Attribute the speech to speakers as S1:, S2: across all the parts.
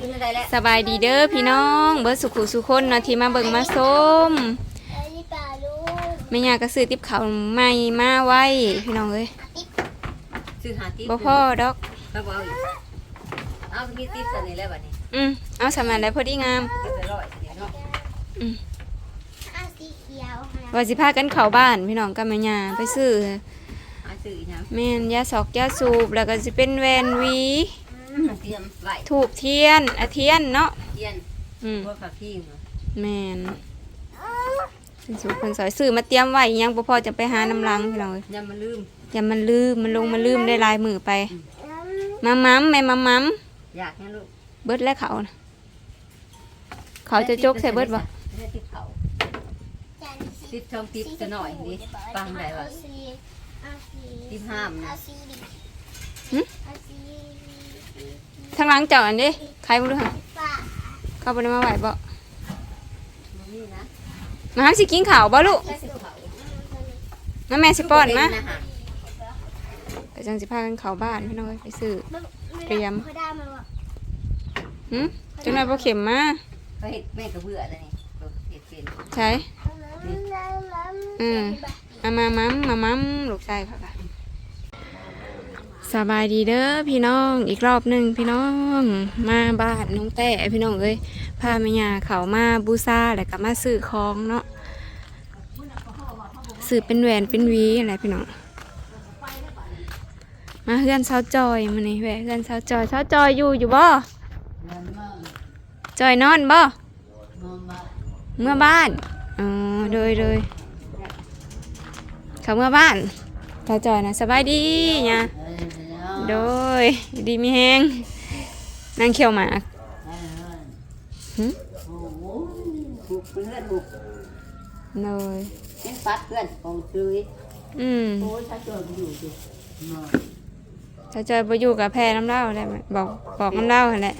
S1: ถึงได้แล้ว
S2: สบายดีเด้อพี่น้อง เบิร์สุขุสุคนเนาะที่มาเบิ่งมาส้ม
S3: ไอ้ปลาลูก
S2: แม่ยากระซื้อติบเขาวใหม่มาไว้พี่น้องเอ้ย
S1: ซื้อหาติ๊บ
S2: บ่พ่อดอก
S1: แล้วบ่เอาอีกเอามีติ๊บซะนี่แล้วบัดนี้
S2: อืมเอาสำนันได้พอดีงาม
S1: ก็จะร้อยเดียวเนาะ
S3: อาสีเขียวค่ะ
S2: ว่าสิพากันเข้าบ้าน พี่น้องกับแม่ยาไปซื้อ
S1: หาซื้ออีหยัง
S2: แม่นยาสอกยาสูบแล้วก็สิเป็นแวนหวี
S1: เตรียมไว้
S2: ถูกเทียนอาเทียนเนาะ
S1: เทียน
S2: อืม
S1: พวกผักพี่เนาะ
S2: แม่นเป็นสูบเพิ่นสอยซื้อมาเตรียมไว้ยังบ่พอจะไปหาน้ำลังพี่น้องเอ้ย
S1: อย่ามาลืม
S2: อย่ามันลืมมันลงมาลืมได้ลายมือไปมามัมแม่มามัม
S1: อยากให้ลูก
S2: เบิดแล้วเขานะเขาจะจกใส่เบิดบ่
S1: ได้ติ๊บเขาติ๊บช่องติ๊บจะหน่อยนี่ฟังได้ว่าติ๊บห้ามนะ
S3: อาสีดิอาสี
S2: ทางหลังเจ้าอันนี้ใครบ่รู้ฮะ
S3: ปลา
S2: เขาบ่ได้มาไหวบ่
S1: บ่มีนะ
S2: มาหาสิกินข้าวบ่ลูก
S1: แค่สิเขา
S2: มาแม่สิป้อนมา
S1: เป็ะฮะ
S2: ไปจังสิพากันเข้าบ้านพี่น้องเอ้ยไปซื้อเตรียม
S3: เขาได้มาว่า
S2: หึจังได๋บ่เข็มมา
S1: เขาเฮ็ดแม่ก็เบื่อแล้วนี่เขาเฮ็ดเป็น
S2: ใช่อืมมามามัมมามัมลูกชายพ่อค่ะ สบายดีเด้อพี่น้องอีกรอบหนึ่งพี่น้องมาบ้านน้องแต่พี่น้องเอ้ยพาแม่ย่าเขามาบูชาแล้วก็มาซื้อของเนาะซื้อเป็นแหวนเป็นวีอะไรพี่น้องมาเฮือนเช้าจอยมานี่แหวะเฮือนเช้าจอยเช้าจอยอยู่อยู่บ่จอยนอนบ่เมื่อบ้านอ๋อโดยโดยเขาเมื่อบ้านเช้าจอยนะสบายดีเนี่ย โดยดีมีแฮงนั่งเขียวหมาก
S1: บุกเพื่อนบุก
S2: โดย
S1: เล่นปัดเพื่อนของซื้อ
S2: อืม
S1: โอ้ยถ้าเจออยู่สิ
S2: เช้าจอยไปอยู่กับแพรน้ำเล่าได้ไหมบอกบอกน้ำเล่าหั่นแหละ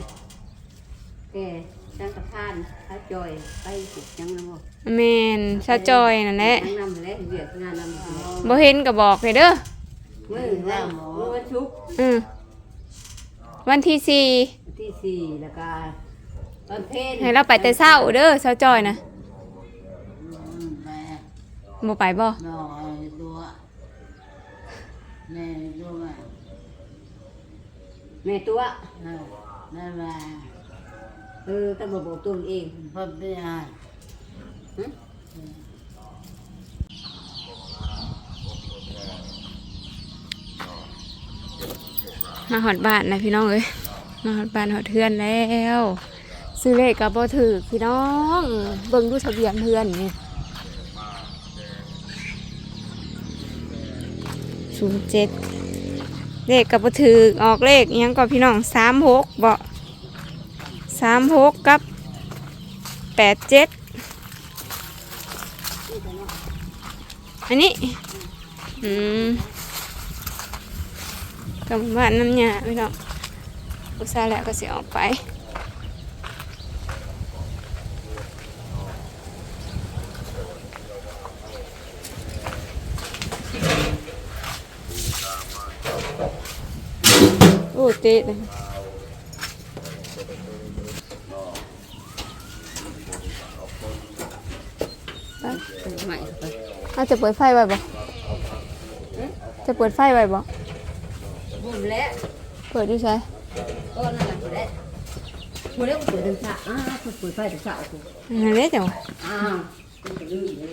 S1: แกจังสะพานถ้าจอยไปสุดจังนะบ่
S2: แมนเช้าจอยนั่นแหละ
S1: จังนำแล้วเวียกงานนำ
S2: บ่เห็นก็บอกเลยเด้อ
S1: มือแล้วมือวันชุก
S2: อืมวันที่สี่
S1: ที่สี่แล้วก็ตอนเพล
S2: ให้เราไปแต่เช้าเด้อเช้าจอยนะบ่ไปบ่
S4: No, dua. Ne, dua.
S1: แม่ตัว
S4: No, ne, ne.
S1: เออถ้าบ่บอกตัวเอง
S4: Papia.
S2: มาหอดบ้านนะพี่น้องเอ้ยมาหอดบ้านหอดเทือนแล้วซื้อเลขกับบ่ถือพี่น้อง เบิ่งดูทะเบียนเพื่อนนี่ศูนย์เจ็ดเลขกับบ่ถือออกเลขยังก็พี่น้องสามหกบ่สามหกกับแปดเจ็ดอันนี้ อืม กำบ้านน้ำยาพี่น้องอุตส่าห์แล้วก็สิออกไปโอ้เตะเลยไป
S1: ใหม่ไป
S2: อาจะเปิดไฟไว้บ่จะเปิดไฟไว้บ่
S1: บุญแล้ว
S2: เปิดดูใช่
S1: ก็นั่นแหละแล้วผู้เล่นเปิดถึงสะอ้าวเปิดไฟถึงสะกู
S2: นั่นเลยจัง
S1: อ้าวมันจะลื่นเลย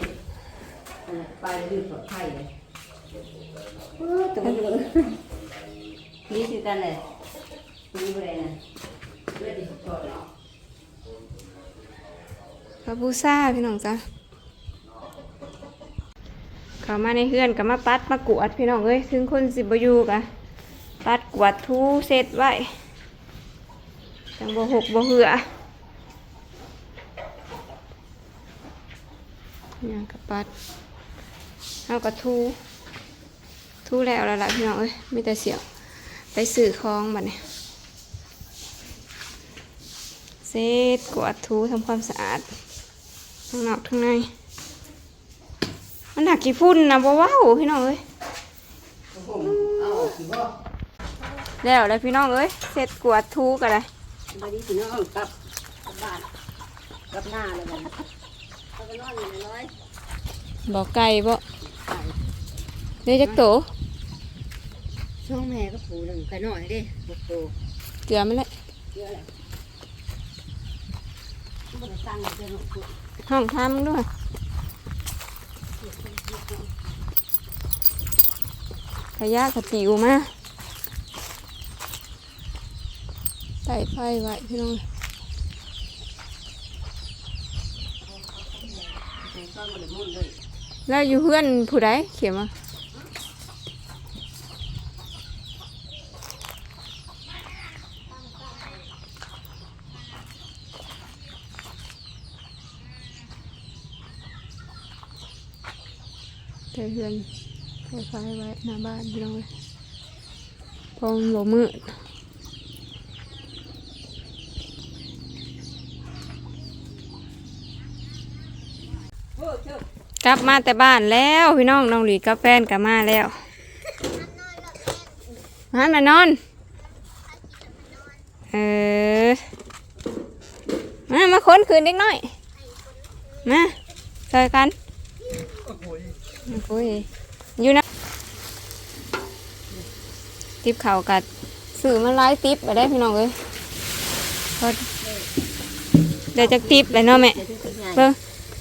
S1: ไปลื่นปลอดภัยเลยเออตัวนี้นี่คือกันเลยนี่อะไรนะเลือดที่สดเนาะ
S2: พระบูซาพี่น้องจ้ะเขามาในเฮือนกับมาปัดมากวดพี่น้องเอ้ยถึงคนสิบอยู่กะ ปัดกวาดทูเสร็จไว้จังบ่หกบ่เหือเนี่กับปัดเอากับทูทูแล้วล้วล่ะพี่น้องเอ้ยไม่แต่เสียวไปสื่อคลองบัดนี้เสร็จกวาดทูทำความสะอาดข้างนอกข้างในมันหนักกี่ฝุ่นนะบ่ว้าวพี่น้องเอ้ย
S1: เอาสิบ่
S2: แล้วแล้วพี่น้องเอ้ยเสร็จกวาดทูกันเลย
S1: บายดีพี่น้องกลับกลับบ้านกลับหน้าเลยกันเขาก็นอนอยู่ในร้อย
S2: บอกไก่บ่
S1: ไก่
S2: เด้จักโต
S1: ช่องแม่ก็ผูหนึ่งไก่น้อยเด้บุกโต
S2: เกลือมันแหละ
S1: เยอะเลยไม่ได้ตั้งเจ้าหนุ่ม
S2: ห้องทำมึงด้วยขยะขจิวมา ใส่ไฟไว้พี่น้องแล้วอยู่เพื่อนผู้ใดเขียนมาใส่เพื่อนใส่ไฟไว้หน้าบ้านพี่น้องเลยพอมันบ่มืด
S1: โอ้เชิด
S2: ก ลับมาแต่บ้านแล้วพี่น้องน้องหลีกับแฟนกลับมาแล้วมามานอน เออ มามาค้นคืนเล็กน้อย มาเจอกันโอ้ยอยู่นะ ติบเข่ากัดสื่อมาไล่ติบไปได้พี่น้องเลยพอเดี๋ยวจะติบเลยเนาะแม่
S1: เดี๋ยวถึงสัญญาณ
S2: เบิ่ง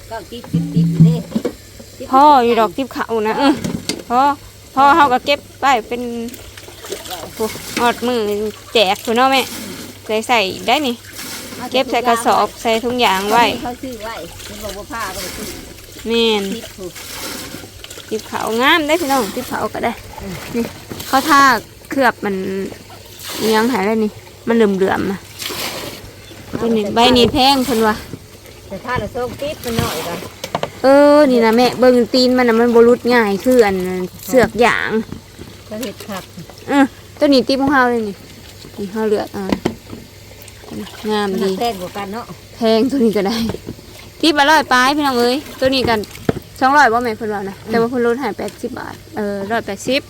S1: ก็ติ๊บ
S2: พ่ออยู่ดอกติบเขานะเออพ่อพ่อเขาก็เก็บไปเป็นโอ้หอดมือแจกคุณเนาะแม่ใส่ใส่ได้นี่ เก็บใส่กระสอบใส่ถุงยางไว้
S1: เขาซื้อไว้เป็นบอกว่าผ้าก็ไปซื้อ
S2: แม่น
S1: ติ๊บถูก
S2: ติบเขางามได้พี่น้องติบเขาก็ได้นี่เขาท่าเคลือบมันเลี้ยงหายได้นี่ มันเหลื่อมเหลื่อมๆอะตัวนี้ใบนี้แพงเพิ่นว่า
S1: แต่ถ้าเราส่งติ๊บมันหน่อยกัน
S2: เออ นี่นะแม่เบิ่งตีนมันน่ะมันบรุดง่ายคืออันเสือกยาง
S1: ก็เห็ดขับ
S2: เออตัวนี้ติบของเฮาเลยนี่นี่เฮาเลือกเอ่งาม
S1: มัน
S2: ดี
S1: แท่งกว่ากันเนาะ
S2: แพงตัวนี้ก็ได้ติบอร่อยปลายพี่น้องเอ้ยตัวนี้กันสองร้อยบ่แม่นเพิ่นว่านะแต่ว่าเพิ่นลดให้แปดสิบบาทเออร้อยแปดสิบ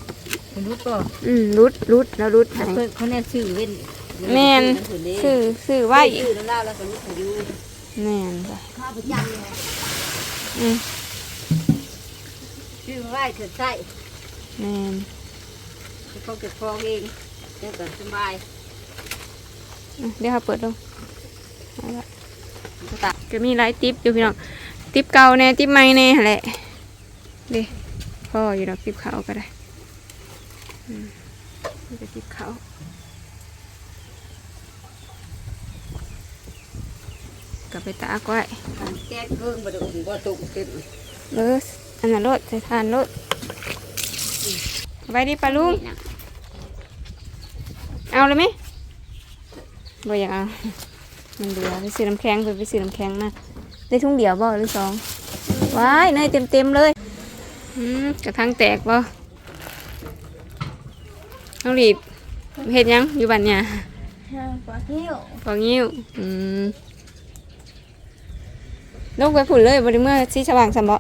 S1: คุณรู้ป่ะ
S2: อืมรุดรุดแล้วรุดให้
S1: เพิ่นเขาแน่ซื้อเว้น
S2: แม่นซื้อซื้อไว้
S1: ซื้อน้ำเหล้าแล้วก็รู้สึกอยู่
S2: แม่นจ้ะ
S1: ข้าวประจำเลย
S2: อืมื
S1: อไว้เถิดใส่
S2: แม่น
S1: เขาเก็บฟองเองเดี๋ยวก็สบาย
S2: อะเดี๋ยวเขาเปิดดูเอาละก็มีหลายติปอยู่พี่น้องติปเก่าแน่ติปใหม่แน่หั่นแหละเด้พ่ออยู่ดอกติปขาวก็ได้อืมนี่ก็ติปขาว กลับไปตากไว้
S1: แก้เครื่องบไดถึงว่าตุกเต็ม
S2: เอออันนั้นรถใส่ทานรถไปดิปลาลุงเอาเลยไหมบ่อยากเอามันเหลือไปซื้อน้ำแข็งไปไปซื้อน้ำแข็งมาได้ทุ่งเดียวบ่หรือสองว้ายเนยเต็มเต็มๆเลยอืมกระทั่งแตกบ่น้องหลีดเห็ดหยังอยู่บ้านเนี่ย
S3: ปลาเที่ยว
S2: พองิ้วอืม ลงไปผุ่นเลยบริเมื่อสีสว่างสมบ่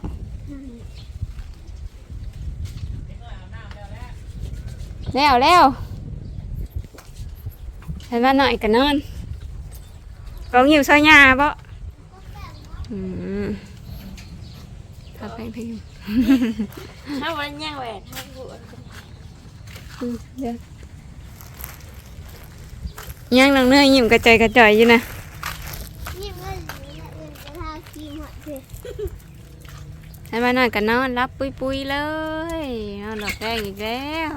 S2: แล้วแล้วให้มาหน่อยกันนอนลองหิวซอยหญ้าบ่อืมถ้าแพงเพลง
S3: ถ้าวันยังแหวนถ้าหัว
S2: อืมเดี๋ยวยังน้องเนยยิ้มกระจอยกระจอยอยู่นะ
S3: นี่มันเหลืออื่นจะทาครีมหมดเลย
S2: ให้มานอนกันนอนรับปุยปุยๆเลยนอนหลับแรงอีกแล้ว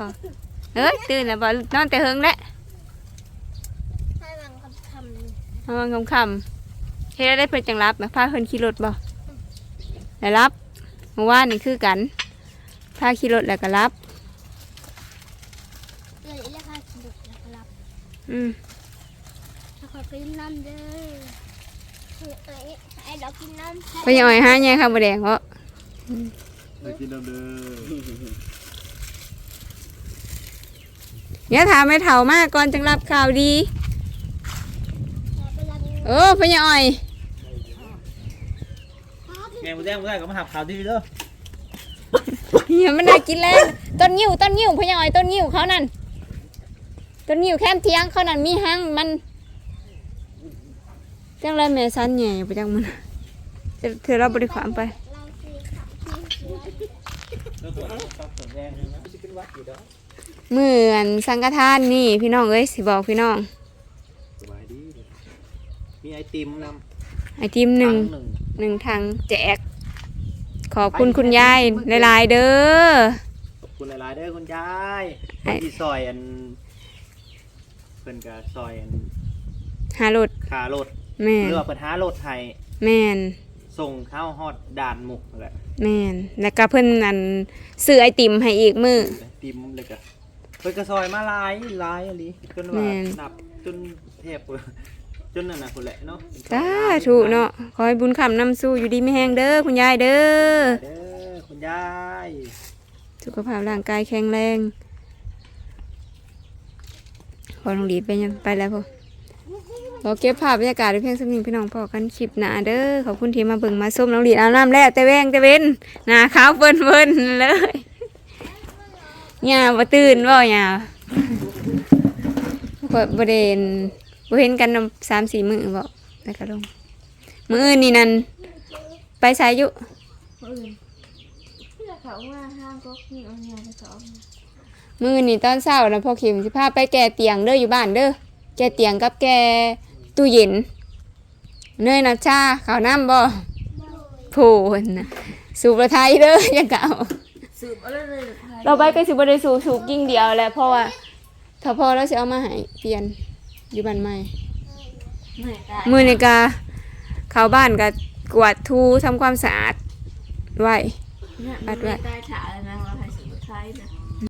S2: เอ้ยตื่นแล้วบ่นอนแต่เฮิงแล้ว
S3: ให้มันคำคำ
S2: นอนคำคำๆเฮ็ดได้เพิ่นจังรับไหมพาเพิ่นขี่รถบ่ได้รับเมื่อวานนี่คือกันพาขี่รถแล้วก็รับ
S3: เลยเรียกค่ากินดุแล้วก็รับ
S2: อืม
S3: ถ้าขอไปน้ำเด้อเอ้ยเอ้ยไอ้เรากินน้ำ
S2: ไปยังอ่อยหาแย่ข้าวบ่แดงบ่
S5: ไปกินน้ำเด้อ
S2: เดี๋ยวถามให้เฒ่ามาก่อนจังรับข่าวดี
S3: ไปรับเงิน
S2: เออพะยอ่อย
S5: แม่บุญแดงบุญได้ก็มาหับข่าวดีเด้อ
S2: เฮียมันน่ากินแล้วต้นยิ้วต้นยิ้วพะยอ่อยต้นยิ้วเขานั่นต้นยิ้วแคมเทียงเขานั่นมีหางมันจังไรแม่สันแหน่ไปจังมันจะเธอเราบริขวามไป
S3: เราคือขาที่หัว
S5: แล้วตัวนี้ชอบสนแดงนะจะเป็นวัดอยู่เด้อ
S2: เหมือนสังฆทานนี่พี่น้องเอ้ยสิบอกพี่น้อง
S5: สบายดี มีไอติมนำ
S2: ไอติมหนึ่ง
S5: หนึ่ง
S2: หนึ่งทางแจก ขอบคุณคุณยายหลายๆเด้อ
S5: ขอบคุณหลายๆเด้อคุณยาย
S2: ไอ้
S5: ที่ซอยอันเพิ่นก็ซอยอัน
S2: หารถ
S5: คารถ
S2: แม่น
S5: เรือว่าเพิ่นหารถไทย
S2: แม่น
S5: ส่งเข้าฮอดด่านหมุกนั่นแหละ
S2: แม่นแล้วก็เพิ่นอันซื้อไอติมให้อีกมือ
S5: ไอติมเลยก็เพิ่นก็ซอยมาหลายหลายอะลิจนว่า
S2: แม่น
S5: นับจนแทบจนนั่นน่ะพุ่นแหละเนาะ
S2: สาธุเนาะขอให้บุญคำนำสู้อยู่ดีไม่แห้งเด้อคุณยายเด้อ
S5: เด้อคุณยาย
S2: สุขภาพร่างกายแข็งแรงพอลงดีไปยังไปแล้วพอ ขอเก็บภาพบรรยากาศไว้เพียงสักนิดพี่น้องพอกันคลิปหนาเด้อขอบคุณที่มาเบิ่งมาส้มน้องหลีดอาบน้ำแล้วแต่แวงแต่เว้นหนาขาวเฟินเฟินเลยหญ้าบ่ตื่นบ่หญ้าบ่บ่ได้เห็นบ่เห็นกันนำสามสี่มือบ่แล้วก็ลงมืออื่นนี่นั่นไปสายอยู่
S3: อื่นเพื่อเขาว่าห้ามก็มีเอาเงินไปสอง
S2: มื้อนี่ตอนเช้านะพ่อเข็มสิพาไปแก่เตียงเด้ออยู่บ้านเด้อแก่เตียงกับแก่ ตู้เย็น เนยนะชาข้าวน้ำบ่โผล่นะสูบระไทยเด้ออย่าเก่า
S1: สืบอะไรเลย
S2: เราไปก็สิบ่ได้สูบสูบกิ่งเดียวแหละเพราะว่าถ้าพอเราสิเอามาให้เปลี่ยนอยู่บ้านใหม่
S1: ไม่ได้
S2: มื้อนี้ก็เข้าบ้านก็กวาดทูทำความสะอาดไว้
S1: เนี่ย
S2: อัดไว้